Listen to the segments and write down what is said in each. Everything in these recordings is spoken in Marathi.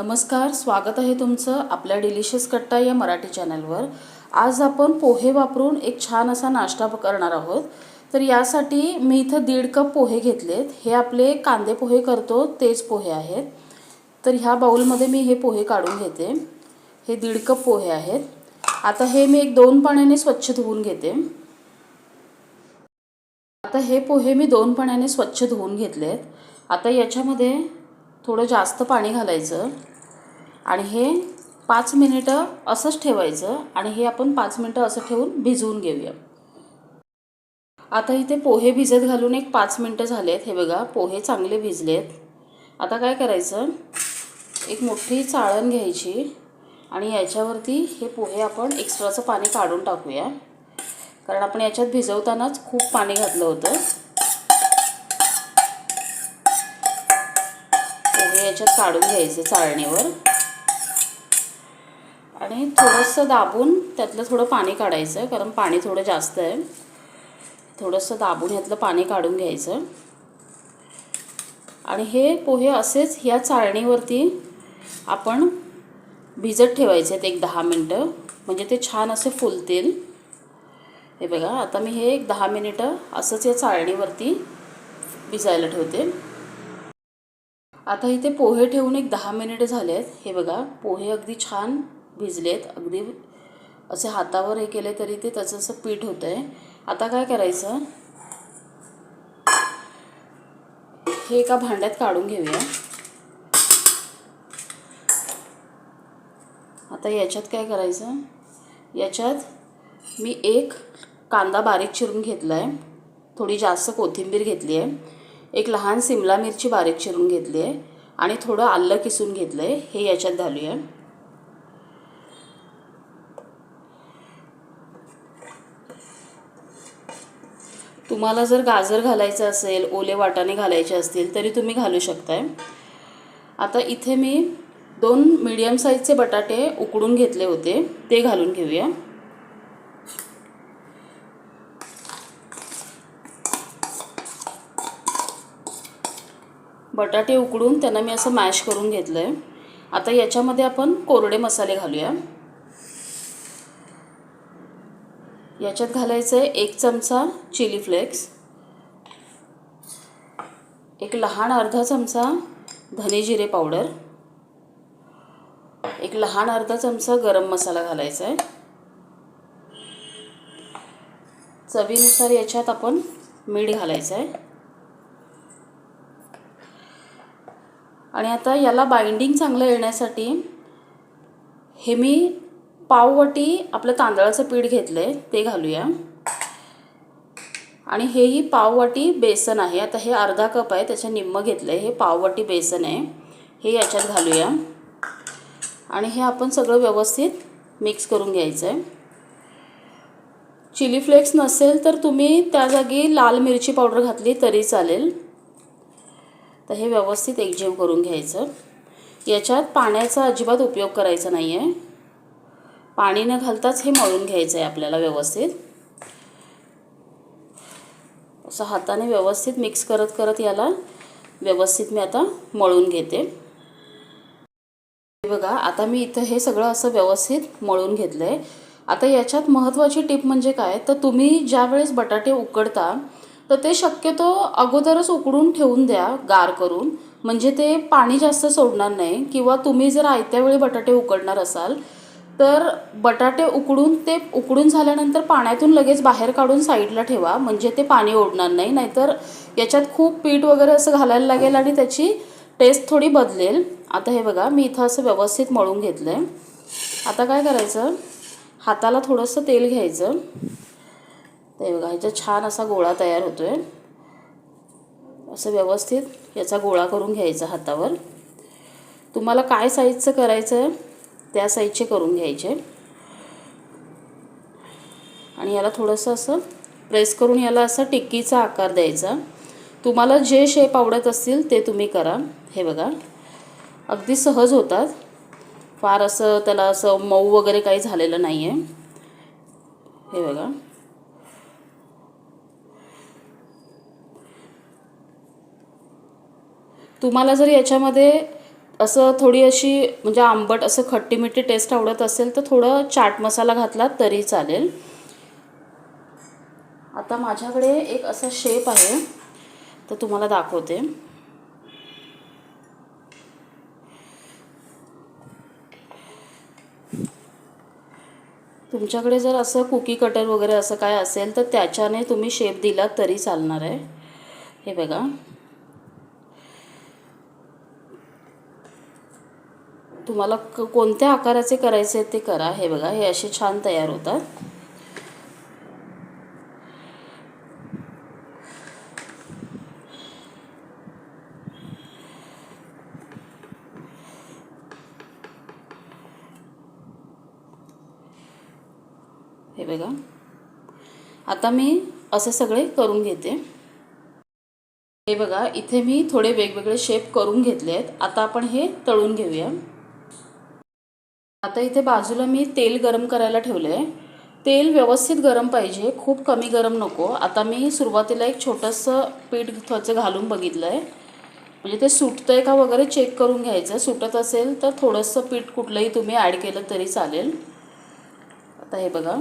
नमस्कार स्वागत आहे तुमचं आपल्या डिलिशियस कट्टा या मराठी चॅनलवर. आज आपण पोहे वापरून एक छान असा नाश्ता करणार आहोत. तर यासाठी मी इथं दीड कप पोहे घेतलेत. हे आपले कांदे पोहे करतो तेच पोहे आहेत. तर ह्या बाऊलमध्ये मी हे पोहे काढून घेते. हे दीड कप पोहे आहेत. आता हे मी एक दोन पाण्याने स्वच्छ धुवून घेते. आता हे पोहे मी दोन पाण्याने स्वच्छ धुवून घेतलेत. आता याच्यामध्ये थोडं जास्त पाणी घालायचं आणि हे पाच मिनिटं असंच ठेवायचं आणि हे आपण पाच मिनिटं असं ठेवून भिजवून घेऊया. आता इथे पोहे भिजत घालून एक पाच मिनटं झालेत. हे बघा पोहे चांगले भिजलेत. आता काय करायचं? एक मोठी चाळण घ्यायची आणि याच्यावरती हे पोहे आपण एक्स्ट्राचं पाणी काढून टाकूया. कारण आपण याच्यात भिजवतानाच खूप पाणी घातलं होतं पोहे याच्यात काढून घ्यायचं चाळणीवर. आणि थोडंसं दाबून त्यातलं थोडं पाणी काढायचं कारण पाणी थोडं जास्त आहे. थोडंसं दाबून यातलं पाणी काढून घ्यायचं. आणि हे पोहे असेच ह्या चाळणीवरती आपण भिजत ठेवायचे आहेत एक दहा मिनटं. म्हणजे ते छान असे फुलतील. हे बघा आता मी हे एक दहा मिनिटं असंच या चाळणीवरती भिजायला ठेवते. आता इथे पोहे ठेवून एक दहा मिनिटं आहेत हे बघा पोहे अगदी छान भिजलेत. अगदी असे हातावर हे केले तरी ते त्याचं असं पीठ होतं आहे आता काय करायचं? हे एका भांड्यात काढून घेऊया. आता याच्यात काय करायचं? याच्यात मी एक कांदा बारीक चिरून घेतला आहे थोडी जास्त कोथिंबीर घेतली आहे एक लहान सिमला मिरची बारीक चिरून घेतली आहे आणि थोडं आलं किसून घेतलं आहे हे याच्यात घालूया. तुम्हाला जर गाजर घालायचं असेल ओले वाटाणे घालायचे असतील तरी तुम्ही घालू शकताय. आता इथे मी दोन मीडियम साईजचे बटाटे उकडून घेतले होते. ते घालून घेऊया. बटाटे उकडून त्यांना मी असं मॅश करून घेतलं आहे आता याच्यामध्ये आपण कोरडे मसाले घालूया. याच्यात घालायचं आहे एक चमचा चिली फ्लेक्स एक लहान अर्धा चमचा धने जिरे पावडर एक लहान अर्धा चमचा गरम मसाला घालायचा आहे चवीनुसार याच्यात आपण मीठ घालायचं आहे आणि आता याला बाइंडिंग चांगलं येण्यासाठी हे मी पाववटी आपलं तांदळाचं पीठ घेतलं आहे ते घालूया. आणि हेही पाववाटी बेसन आहे. आता हे अर्धा कप आहे त्याच्या निम्मं घेतलं आहे हे पाववाटी बेसन आहे. हे याच्यात घालूया. आणि हे आपण सगळं व्यवस्थित मिक्स करून घ्यायचं आहे चिली फ्लेक्स नसेल तर तुम्ही त्या जागी लाल मिरची पावडर घातली तरी चालेल. तर हे व्यवस्थित एकजीव करून घ्यायचं. याच्यात पाण्याचा अजिबात उपयोग करायचा नाही आहे पाणी न घालताच हे मळून घ्यायचं आहे आपल्याला व्यवस्थित. असं हाताने व्यवस्थित मिक्स करत करत याला व्यवस्थित मी आता मळून घेते. बघा आता मी इथं हे सगळं असं व्यवस्थित मळून घेतलं आहे आता याच्यात महत्त्वाची टिप म्हणजे काय? तर तुम्ही ज्या वेळेस बटाटे उकडता तर ते शक्यतो अगोदरच उकडून ठेवून द्या गार करून. म्हणजे ते पाणी जास्त सोडणार नाही. किंवा तुम्ही जर आयत्या वेळी बटाटे उकडणार असाल तर बटाटे उकडून ते उकडून झाल्यानंतर पाण्यातून लगेच बाहेर काढून साईडला ठेवा. म्हणजे ते पाणी ओढणार नाही. नाहीतर याच्यात खूप पीठ वगैरे असं घालायला लागेल आणि त्याची टेस्ट थोडी बदलेल. आता हे बघा मी इथं असं व्यवस्थित मळून घेतलं आहे आता काय करायचं? हाताला थोडंसं तेल घ्यायचं. ते बघा ह्याचा छान असा गोळा तयार होतो आहे असं व्यवस्थित याचा गोळा करून घ्यायचा हातावर. तुम्हाला काय साईजचं करायचं आहे त्या साईजचे करून घ्यायचे. आणि याला थोडंसं असं प्रेस करून याला असं टिक्कीचा आकार द्यायचा. तुम्हाला जे शेप आवडत असतील ते तुम्ही करा. हे बघा अगदी सहज होतात. फार असं त्याला असं मऊ वगैरे काही झालेलं नाही आहे हे बघा. तुम्हाला जर याच्यामध्ये असं थोडी अशी म्हणजे आंबट असं खट्टीमिठी टेस्ट आवडत असेल तर थोडं चाट मसाला घातला तरी चालेल. आता माझ्याकडे एक असा शेप आहे तर तुम्हाला दाखवते. तुमच्याकडे जर असं कुकी कटर वगैरे असं काय असेल तर त्याच्याने तुम्ही शेप दिला तरी चालणार आहे. हे बघा. तुम्हाला क कोणत्या आकाराचे करायचे आहेत ते करा. हे बघा हे असे छान तयार होतात. हे बघा. आता मी असे सगळे करून घेते. हे बघा इथे मी थोडे वेगवेगळे शेप करून घेतले आहेत आता आपण हे तळून घेऊया. आता इथे बाजूला मी तेल गरम करायला ठेवलं आहे तेल व्यवस्थित गरम पाहिजे खूप कमी गरम नको. आता मी सुरुवातीला एक छोटंसं पीठ थोडंसं घालून बघितलं आहे म्हणजे ते सुटतं आहे का वगैरे चेक करून घ्यायचं. सुटत असेल तर थोडंसं पीठ कुठलंही तुम्ही ॲड केलं तरी चालेल. आता हे बघा.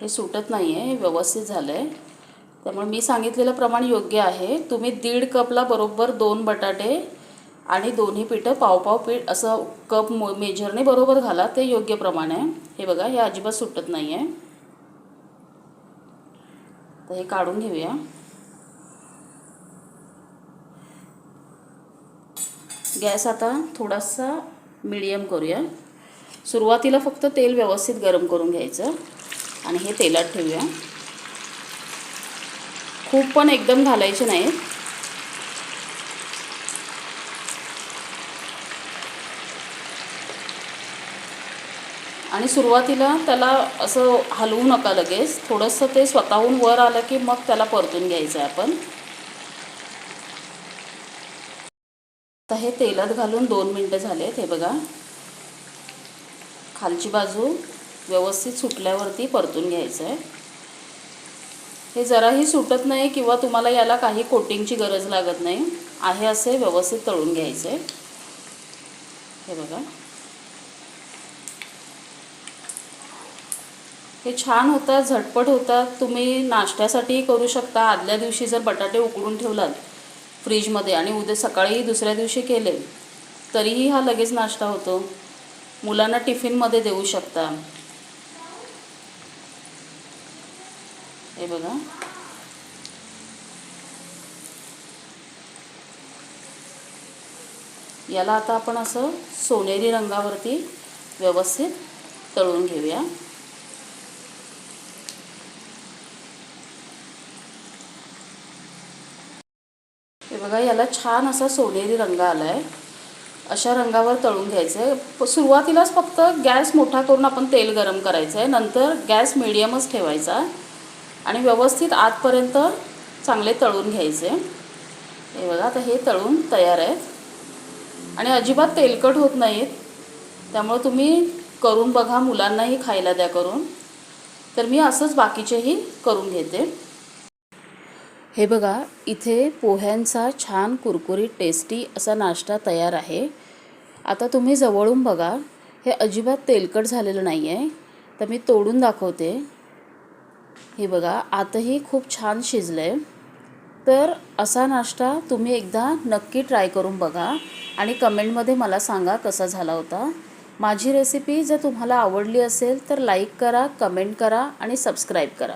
हे सुटत नाही आहे व्यवस्थित झालं आहे त्यामुळे मी सांगितलेलं प्रमाण योग्य आहे. तुम्ही दीड कपला बरोबर दोन बटाटे आणि दोन्ही पिठं पावपाव पीठ असं कप मो मेजरने बरोबर घाला ते योग्य प्रमाण. आहे हे बघा हे अजिबात सुटत नाही आहे तर हे काढून घेऊया. गॅस आता थोडासा मिडियम करूया. सुरुवातीला फक्त तेल व्यवस्थित गरम करून घ्यायचं आणि हे तेलात ठेवूया. खूप पण एकदम घालायचे नाहीत. आणि सुरुवातीला त्याला असं हलवू नका लगेच. थोडंसं ते स्वतःहून वर आलं की मग त्याला परतून घ्यायचं आहे आपण. आता हे तेलात घालून दोन मिनटं झालेत हे बघा. खालची बाजू व्यवस्थित सुटल्यावरती परतून घ्यायचं आहे. हे जराही सुटत नाही किंवा तुम्हाला याला काही कोटिंगची गरज लागत नाही. आहे असे व्यवस्थित तळून घ्यायचं. आहे हे बघा. हे छान होतात झटपट होतात तुम्ही नाश्त्यासाठीही करू शकता. आदल्या दिवशी जर बटाटे उकडून ठेवलात फ्रीजमध्ये आणि उद्या सकाळी दुसऱ्या दिवशी केले तरीही हा लगेच नाश्ता होतो. मुलांना टिफिनमध्ये देऊ शकता. हे बघा. याला आता आपण असं सोनेरी रंगावरती व्यवस्थित तळून घेऊया. बघा याला छान असा सोनेरी रंग आला आहे अशा रंगावर तळून घ्यायचं आहे सुरुवातीलाच फक्त गॅस मोठा करून आपण तेल गरम करायचं आहे नंतर गॅस मिडियमच ठेवायचा. आणि व्यवस्थित आतपर्यंत चांगले तळून घ्यायचे. हे बघा आता हे तळून तयार आहेत. आणि अजिबात तेलकट होत नाहीत. त्यामुळे तुम्ही करून बघा मुलांनाही खायला द्या करून. तर मी असंच बाकीचेही करून घेते. हे बघा इथे पोह्यांचा छान कुरकुरीत टेस्टी असा नाश्ता तयार आहे. आता तुम्ही जवळून बघा हे अजिबात तेलकट झालेलं नाही आहे तर मी तोडून दाखवते. हे बघा आताही खूप छान शिजलं आहे तर असा नाश्ता तुम्ही एकदा नक्की ट्राय करून बघा आणि कमेंटमध्ये मला सांगा कसा झाला होता. माझी रेसिपी जर तुम्हाला आवडली असेल तर लाईक करा कमेंट करा आणि सबस्क्राईब करा.